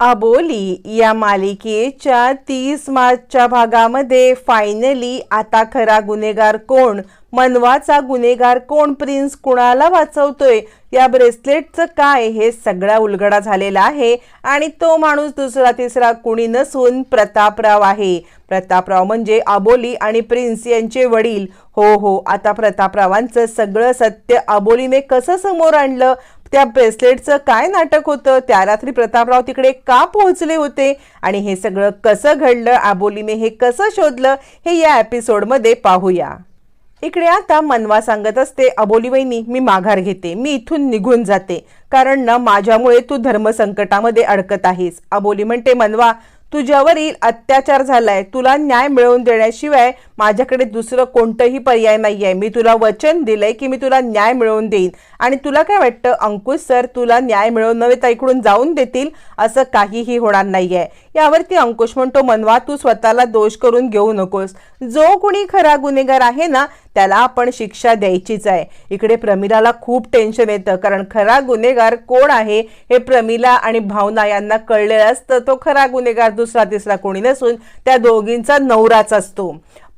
अबोली या मालिकेच्या तीस मार्चच्या भागामध्ये फायनली आता खरा गुन्हेगार कोण? मनवाचा गुन्हेगार कोण? प्रिन्स कुणाला वाचवतोय? या ब्रेसलेटचं काय? हे सगळा उलगडा झालेला आहे आणि तो माणूस दुसरा तिसरा कुणी नसून प्रतापराव आहे. प्रतापराव म्हणजे अबोली आणि प्रिन्स यांचे वडील. हो हो आता प्रतापरावांचं सगळं सत्य अबोलीने कसं समोर आणलं? त्या ब्रेसलेटचं काय नाटक होतं? त्या रात्री प्रतापराव तिकडे का पोहोचले होते? आणि हे सगळं कसं घडलं? आबोलीने हे कसं शोधलं? हे या एपिसोडमध्ये पाहूया. इकडे आता मनवा सांगत असते अबोली वहिनी मी माघार घेते. मी इथून निघून जाते. कारण ना माझ्यामुळे तू धर्मसंकटामध्ये अडकत आहेस. अबोली म्हणते मनवा तुझ्यावरील अत्याचार झालाय. तुला न्याय मिळवून देण्याशिवाय माझ्याकडे दुसरं कोणतंही पर्याय नाही आहे मी तुला वचन दिलंय की मी तुला न्याय मिळवून देईन. आणि तुला काय वाटतं अंकुश सर तुला न्याय मिळवून नव्हे तर इकडून जाऊन देतील असं काहीही होणार नाहीये. यावरती अंकुश म्हणतो मनवा तू स्वतःला दोष करून घेऊ नकोस. जो कोणी खरा गुन्हेगार आहे ना त्याला आपण शिक्षा द्यायचीच आहे. इकडे प्रमिलाला खूप टेन्शन येतं कारण खरा गुन्हेगार कोण आहे हे प्रमिला आणि भावना यांना कळलेलं असतं. तो खरा गुन्हेगार दुसरा तिसरा कोणी नसून त्या दोघींचा नवराच असतो.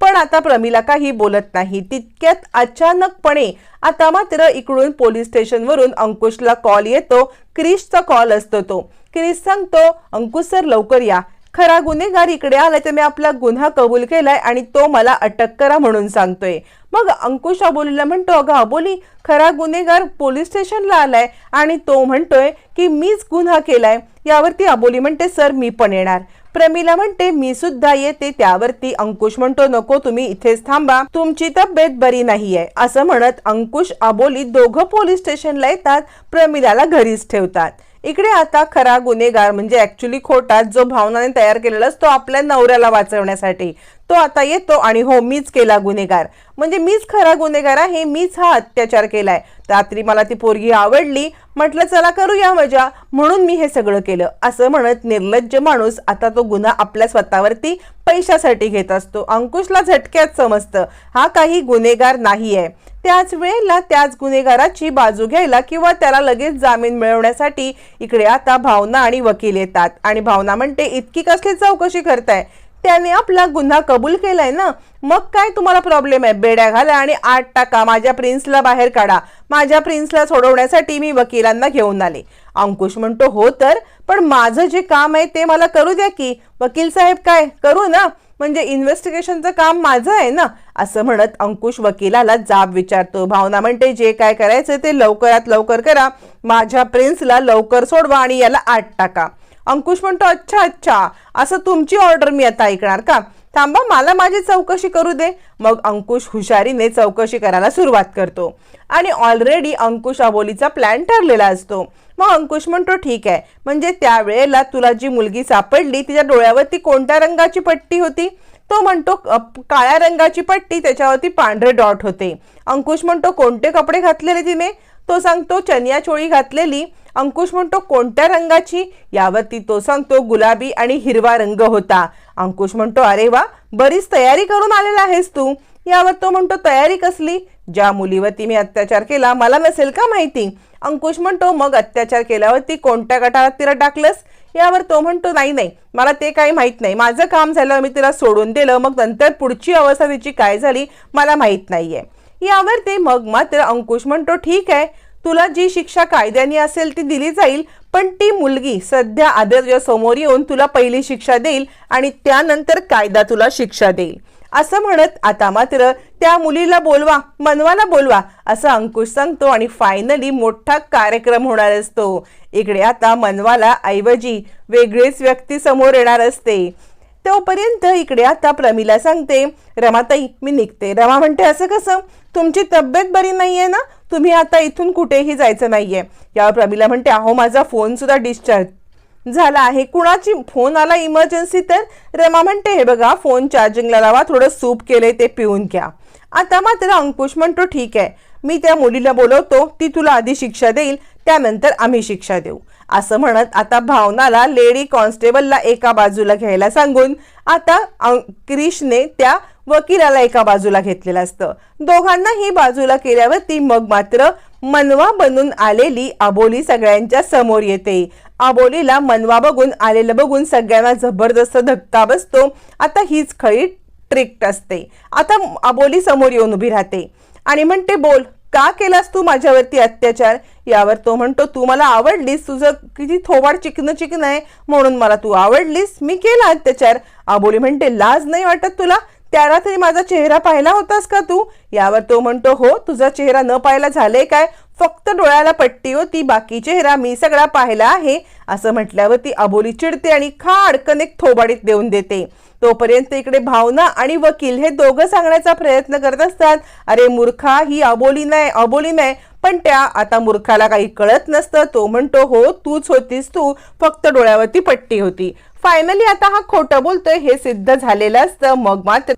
पण आता प्रमिला काही बोलत नाही. तितक्यात अचानकपणे आता मात्र इकडून पोलीस स्टेशनवरून अंकुशला कॉल येतो. क्रिशचा कॉल असतो तो. की सांगतो अंकुश सर लवकर या. खरा गुन्हेगार इकडे आलाय तर मी आपला गुन्हा कबूल केलाय आणि तो मला अटक करा म्हणून सांगतोय. मग अंकुश अबोलीला म्हणतो अगं अबोली खरा गुन्हेगार पोलीस स्टेशनला आलाय आणि तो म्हणतोय की मीच गुन्हा केलाय. यावरती अबोली म्हणते सर मी पण येणार. प्रमिला म्हणते मी सुद्धा येते. त्यावरती अंकुश म्हणतो नको तुम्ही इथेच थांबा. तुमची तब्येत बरी नाहीये. असं म्हणत अंकुश अबोली दोघं पोलीस स्टेशनला येतात. प्रमिलाला घरीच ठेवतात. इकडे आता खरा गुन्हेगार म्हणजे ऍक्च्युली खोटा जो भावनाने तयार केलेला असतो आपल्या नवऱ्याला वाचवण्यासाठी. तो आता येतो आणि हो मीच केला गुन्हेगार. म्हणजे मीच खरा गुन्हेगार आहे मीच हा अत्याचार केलाय. रात्री मला ती पोरगी आवडली म्हटलं चला करूया मजा. म्हणून मी हे सगळं केलं. असं म्हणत निर्लज्ज माणूस आता तो गुन्हा आपल्या स्वतःवरती पैशासाठी घेत असतो. अंकुशला झटक्यात समजतं हा काही गुन्हेगार नाही आहे त्याच वेळेला त्याच गुन्हेगाराची बाजू घ्यायला किंवा त्याला लगेच जामीन मिळवण्यासाठी इकडे आता भावना आणि वकील येतात. आणि भावना म्हणते इतकी कसली चौकशी करताय? त्याने आपला गुन्हा कबूल केलाय ना? मग काय तुम्हाला प्रॉब्लेम आहे? बेड्या घाला आणि आठ टाका. माझ्या प्रिन्सला बाहेर काढा. माझ्या प्रिन्सला सोडवण्यासाठी मी वकिलांना घेऊन आले. अंकुश म्हणतो हो तर? पण माझं जे काम आहे ते मला करू द्या की? वकील साहेब काय? करू ना? म्हणजे इन्व्हेस्टिगेशनचं काम माझं आहे ना? असं म्हणत अंकुश वकिलाला जाब विचारतो. भावना म्हणते जे काय करायचं ते लवकरात लवकर करा. माझ्या प्रिन्सला लवकर सोडवा आणि याला आठ टाका. अंकुश म्हणतो अच्छा अच्छा असं तुमची ऑर्डर मी आता ऐकणार का? थांबा मला माझी चौकशी करू दे. मग अंकुश हुशारीने चौकशी करायला सुरुवात करतो. आणि ऑलरेडी अंकुश अबोलीचा प्लॅन ठरलेला असतो. मग अंकुश म्हणतो ठीक आहे म्हणजे त्यावेळेला तुला जी मुलगी सापडली तिच्या डोळ्यावरती कोणत्या रंगाची पट्टी होती? तो म्हणतो काळ्या रंगाची पट्टी त्याच्यावरती पांढरे डॉट होते. अंकुश म्हणतो कोणते कपडे घातलेले तिने? तो सांगतो चनिया चोळी घातलेली अंकुश म्हणतो कोणत्या रंगाची? यावरती तो सांगतो गुलाबी आणि हिरवा रंग होता. अंकुश म्हणतो अरे वा बरीच तयारी करून आलेला आहेस तू. यावर तो म्हणतो तयारी कसली? ज्या मुलीवरती मी अत्याचार केला मला नसेल का माहिती? अंकुश म्हणतो मग अत्याचार केल्यावरती कोणत्या गटारात तिला टाकलंस? यावर तो म्हणतो नाही नाही मला ते काही माहीत नाही. माझं काम झालं मी तिला सोडून दिलं मग नंतर पुढची अवस्था तिची काय झाली मला माहीत नाही आहे यावर ते मग मात्र अंकुश म्हणतो ठीक आहे तुला जी शिक्षा कायद्याने असेल ती दिली जाईल पण ती मुलगी सध्या आदर्य समोर येऊन तुला पहिली शिक्षा देईल आणि त्यानंतर कायदा तुला शिक्षा देईल. असं म्हणत आता मात्र त्या मुलीला बोलवा मनवाला बोलवा असं अंकुश सांगतो आणि फायनली मोठा कार्यक्रम होणार असतो. इकडे आता मनवाला ऐवजी वेगळीच व्यक्ती समोर येणार असते. तोपर्यंत इकडे आता प्रमिला सांगते रमाताई मी निघते. रमा म्हणते असं कसं? तुमची तब्येत बरी नाहीये ना? तुम्ही आता इथून कुठेही जायचं नाहीये. यावर प्रमिला म्हणते अहो माझा फोन सुद्धा डिस्चार्ज झाला आहे. कुणाची फोन आला इमर्जन्सी तर? रमा म्हणते हे बघा फोन चार्जिंगला लावा थोडं सूप केलंय ते पिऊन घ्या. आता मात्र अंकुश म्हणतो ठीक आहे. मी त्या मुलीला बोलवतो ती तुला आधी शिक्षा देईल त्यानंतर आम्ही शिक्षा देऊ. असं म्हणत आता भावनाला लेडी कॉन्स्टेबलला एका बाजूला घ्यायला सांगून आता क्रिशने त्या वकिलाला एका बाजूला घेतलेलं असतं. दोघांनाही बाजूला केल्यावरती मग मात्र मनवा बनून आलेली आबोली सगळ्यांच्या समोर येते. आबोलीला मनवा बघून आलेलं बघून सगळ्यांना जबरदस्त धक्का बसतो. आता हीच खरी ट्रिक्ट असते. आता आबोली समोर येऊन उभी राहते. आणि म्हणते बोल का केलास तू माझ्यावरती अत्याचार? यावर तो म्हणतो तू मला आवडलीस तुझं किती थोबाड चिकन चिकन आहे म्हणून मला तू आवडलीस. मी केला अत्याचार. आबोली म्हणते लाज नाही वाटत तुला? त्याला तरी माझा चेहरा पाहिला होतास का तू? यावर तो म्हणतो हो तुझा चेहरा न पाहायला झाले काय? फक्त डोळ्याला पट्टी होती बाकी चेहरा मी सगळा पाहिला आहे असं म्हटल्यावर ती अबोली चिडते आणि खाडकन एक थोबाडीत देऊन देते. तोपर्यंत इकडे भावना आणि वकील हे दोघं सांगण्याचा प्रयत्न करत असतात अरे मूर्खा ही अबोली नाही अबोली नाही. पण त्या आता मूर्खाला काही कळत नसतं. तो म्हणतो हो तूच होतीस तू. फक्त डोळ्यावरती पट्टी होती. फायनली आता हा खोटं बोलतोय हे सिद्ध झालेलं असतं. मग मात्र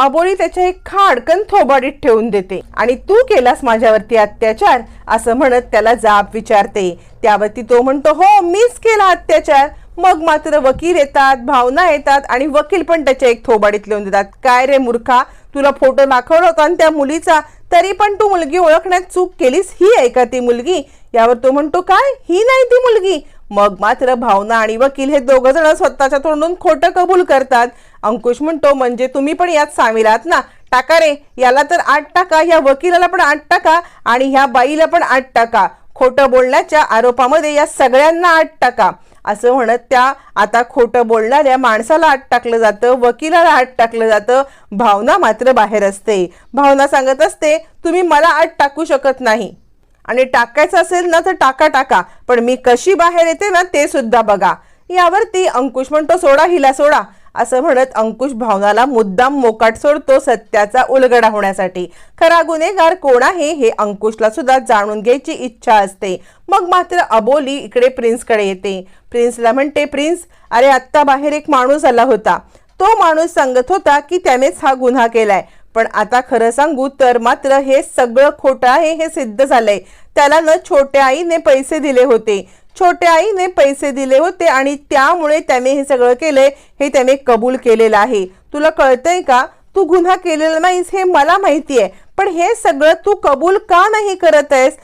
आबोली त्याच्या एक खाडकन थोबाडीत ठेवून देते. आणि तू केलास माझ्यावरती अत्याचार असं म्हणत त्याला जाब विचारते. त्यावरती तो म्हणतो हो मीच केला अत्याचार. मग मात्र वकील येतात भावना येतात आणि वकील पण त्याच्या एक थोबाडीत लिहून देतात. काय रे मूर्खा तुला फोटो दाखवला होता आणि त्या मुलीचा? तरी पण तू मुलगी ओळखण्यात चूक केलीस? ही आहे का ती मुलगी? यावर तो म्हणतो काय? ही नाही ती मुलगी. मग मात्र भावना आणि वकील हे दोघं जण स्वतःच्या तोंडून खोटं कबूल करतात. अंकुश म्हणतो म्हणजे तुम्ही पण यात सामील आहात ना? टाका रे याला तर आठ टाका या वकिलाला पण आठ टाका आणि ह्या बाईला पण आठ टाका. खोटं बोलण्याच्या आरोपामध्ये या सगळ्यांना आठ टाका. असं म्हणत त्या आता खोटं बोलणाऱ्या माणसाला आत टाकलं जातं वकिलाला आत टाकलं जातं. भावना मात्र बाहेर असते. भावना सांगत असते तुम्ही मला आत टाकू शकत नाही. आणि टाकायचं असेल ना तर टाका टाका. पण मी कशी बाहेर येते ना ते सुद्धा बघा. यावरती अंकुश म्हणतो सोडा हिला सोडा. असं म्हणत अंकुश भावनाला मुद्दाम मोकाट सोडतो सत्याचा उलगडा होण्यासाठी. खरा गुन्हेगार कोण आहे हे अंकुशला सुद्धा जाणून घ्यायची इच्छा असते. मग मात्र अबोली इकडे प्रिन्सकडे येते. प्रिन्सला म्हणते प्रिन्स अरे आत्ता बाहेर एक माणूस आला होता. तो माणूस सांगत होता की त्यानेच हा गुन्हा केलाय. पण आता खरं सांगू तर मात्र हे सगळं खोटं आहे हे सिद्ध झालंय. त्याला न छोट्या आईने पैसे दिले होते. छोट्या आईने पैसे दिले होते आणि त्यामुळे त्याने हे सगळं केलंय हे त्याने कबूल केलेलं आहे. तुला कळतंय का? तू गुन्हा केलेला नाहीस हे मला माहिती आहे पण हे सगळं तू कबूल का नाही करत आहेस?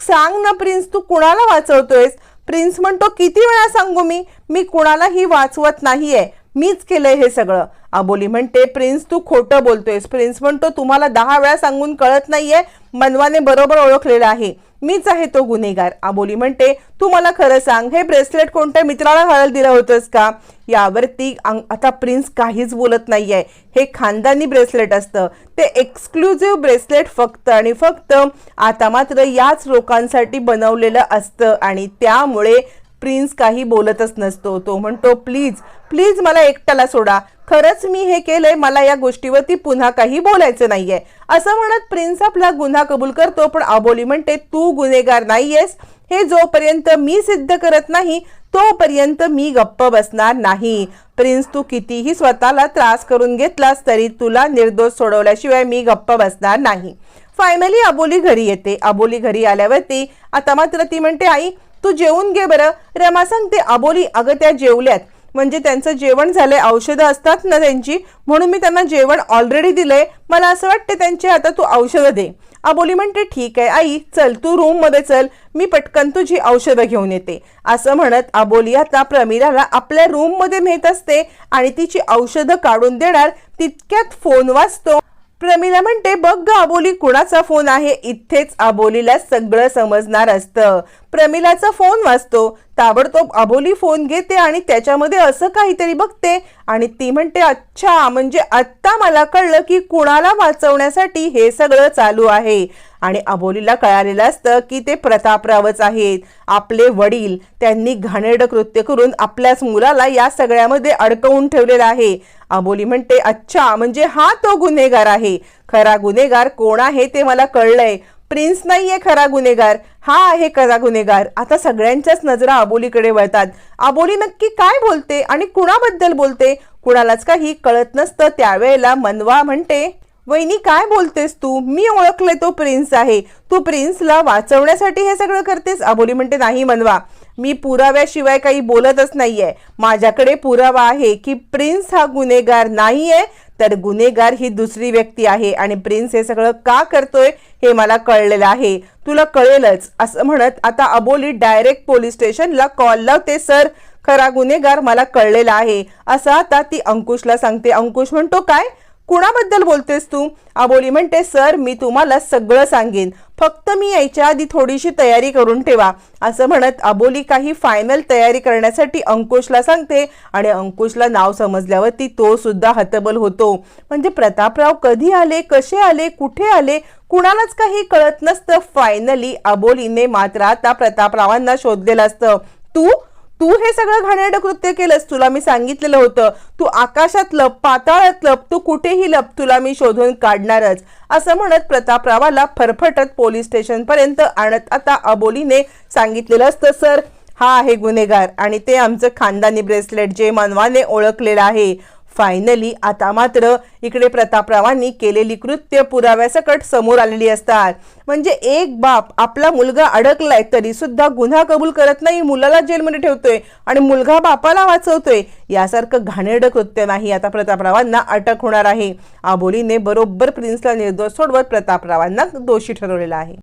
सांग ना प्रिन्स तू कुणाला वाचवतोयस? प्रिन्स म्हणतो किती वेळा सांगू मी? मी कुणालाही वाचवत नाहीये. मीच केलंय हे सगळं. अबोली म्हणते प्रिन्स तू खोटं बोलतोयस. प्रिन्स म्हणतो तुम्हाला दहा वेळा सांगून कळत नाहीये मनवाने बरोबर ओळखलेलं आहे. मीच आहे तो गुन्हेगार. आबोली म्हणते तू मला खरं सांग हे ब्रेसलेट कोणत्या मित्राला हळद दिलं होतंस का? यावरती आता प्रिन्स काहीच बोलत नाहीये. हे खानदानी ब्रेसलेट असतं. ते एक्सक्लुझिव्ह ब्रेसलेट फक्त आणि फक्त आता मात्र याच लोकांसाठी बनवलेलं असतं आणि त्यामुळे प्रिन्स काही बोलतच नसतो. तो म्हणतो प्लीज प्लीज मला एकट्याला सोडा. खरंच मी हे केलंय मला या गोष्टीवरती पुन्हा काही बोलायचं नाहीये. असं म्हणत प्रिन्स आपला गुन्हा कबूल करतो पण आबोली म्हणते तू गुन्हेगार नाहीयेस. हे जोपर्यंत मी सिद्ध करत नाही तोपर्यंत मी गप्प बसणार नाही. प्रिन्स तू कितीही स्वतःला त्रास करून घेतलास तरी तुला निर्दोष सोडवल्याशिवाय मी गप्प बसणार नाही. फायनली अबोली घरी येते. अबोली घरी आल्यावरती आता मात्र ती म्हणते आई तू जेवून घे बरं. रमा सांगते अबोली अगं त्या जेवल्यात. म्हणजे त्यांचं जेवण झालंय औषधं असतात ना त्यांची? म्हणून मी त्यांना जेवण ऑलरेडी दिलंय. मला असं वाटतं त्यांची आता तू औषधं दे. अबोली म्हणते ठीक आहे आई चल तू रूममध्ये चल. मी पटकन तुझी औषधं घेऊन येते. असं म्हणत अबोली आता प्रमिलाला आपल्या रूममध्ये नेत असते आणि तिची औषधं काढून देणार. तितक्यात फोन वाजतो. प्रमिला म्हणते बघ ग अबोली कुणाचा फोन आहे? इथेच अबोलीला सगळं समजणार असतं. प्रमिलाचा फोन वाचतो ताबडतोब अबोली फोन घेते आणि त्याच्यामध्ये असं काहीतरी बघते आणि ती म्हणते अच्छा म्हणजे आत्ता मला कळलं की कुणाला वाचवण्यासाठी हे सगळं चालू आहे. आणि अबोलीला कळालेलं असतं की ते प्रतापरावच आहेत आपले वडील. त्यांनी घाणेरडं कृत्य करून आपल्याच मुलाला या सगळ्यामध्ये अडकवून ठेवलेलं आहे. अबोली म्हणते अच्छा म्हणजे हा तो गुन्हेगार आहे. खरा गुन्हेगार कोण आहे ते मला कळलंय. प्रिन्स नाहीये खरा गुन्हेगार. हा आहे खरा गुन्हेगार. आता सगळ्यांच्याच नजरा अबोलीकडे वळतात. आबोली नक्की काय बोलते आणि कुणाबद्दल बोलते? कुणालाच काही कळत नसतं. त्यावेळेला मनवा म्हणते वहिनी काय बोलतेस तू? मी ओळखले तो प्रिन्स आहे. तू प्रिन्सला वाचवण्यासाठी हे सगळं करतेस? अबोली म्हणते नाही मनवा. मी पुराव्याशिवाय काही बोलतच नाहीये. माझ्याकडे पुरावा आहे की प्रिन्स हा गुन्हेगार नाहीये तर गुन्हेगार ही दुसरी व्यक्ती आहे आणि प्रिन्स हे सगळं का करतोय हे मला कळलेलं आहे. तुला कळेलच असं म्हणत आता अबोली डायरेक्ट पोलीस स्टेशनला कॉल लावते सर खरा गुन्हेगार मला कळलेला आहे. असं आता ती अंकुशला सांगते. अंकुश म्हणतो काय? कुणाबद्दल बोलतेस तू? अबोली म्हणते सर मी तुम्हाला सगळं सांगेन. फक्त मी यायच्या आधी थोडीशी तयारी करून ठेवा असं म्हणत अबोली काही फायनल तयारी करण्यासाठी अंकुशला सांगते आणि अंकुशला नाव समजल्यावरती तो सुद्धा हतबल होतो. म्हणजे प्रतापराव कधी आले कसे आले कुठे आले कुणालाच काही कळत नसतं. फायनली अबोलीने मात्र आता प्रतापरावांना शोधलेलं असतं. तू तू हे सगळं घाणेरडं कृत्य केलंस तुला मी सांगितलेलं होतं. तू आकाशात लप पाताळात लप तू कुठेही लप तुला मी शोधून काढणारच. असं म्हणत प्रतापरावाला फरफटत पोलीस स्टेशनपर्यंत आणत आता अबोलीने सांगितलेलं असतं सर हा आहे गुन्हेगार आणि ते आमचं खानदानी ब्रेसलेट जे मनवाने ओळखलेलं आहे. फायनली आता मात्र इकडे प्रतापरावांनी केलेली कृत्य पुराव्यासकट समोर आलेली असतात. म्हणजे एक बाप आपला मुलगा अडकलाय तरी सुद्धा गुन्हा कबूल करत नाही मुलाला जेलमध्ये ठेवतोय आणि मुलगा बापाला वाचवतोय. यासारखं घाणेरडं कृत्य नाही आता प्रतापरावांना अटक होणार आहे. आबोलीने बरोबर प्रिन्सला निर्दोष सोडवत प्रतापरावांना दोषी ठरवलेला आहे.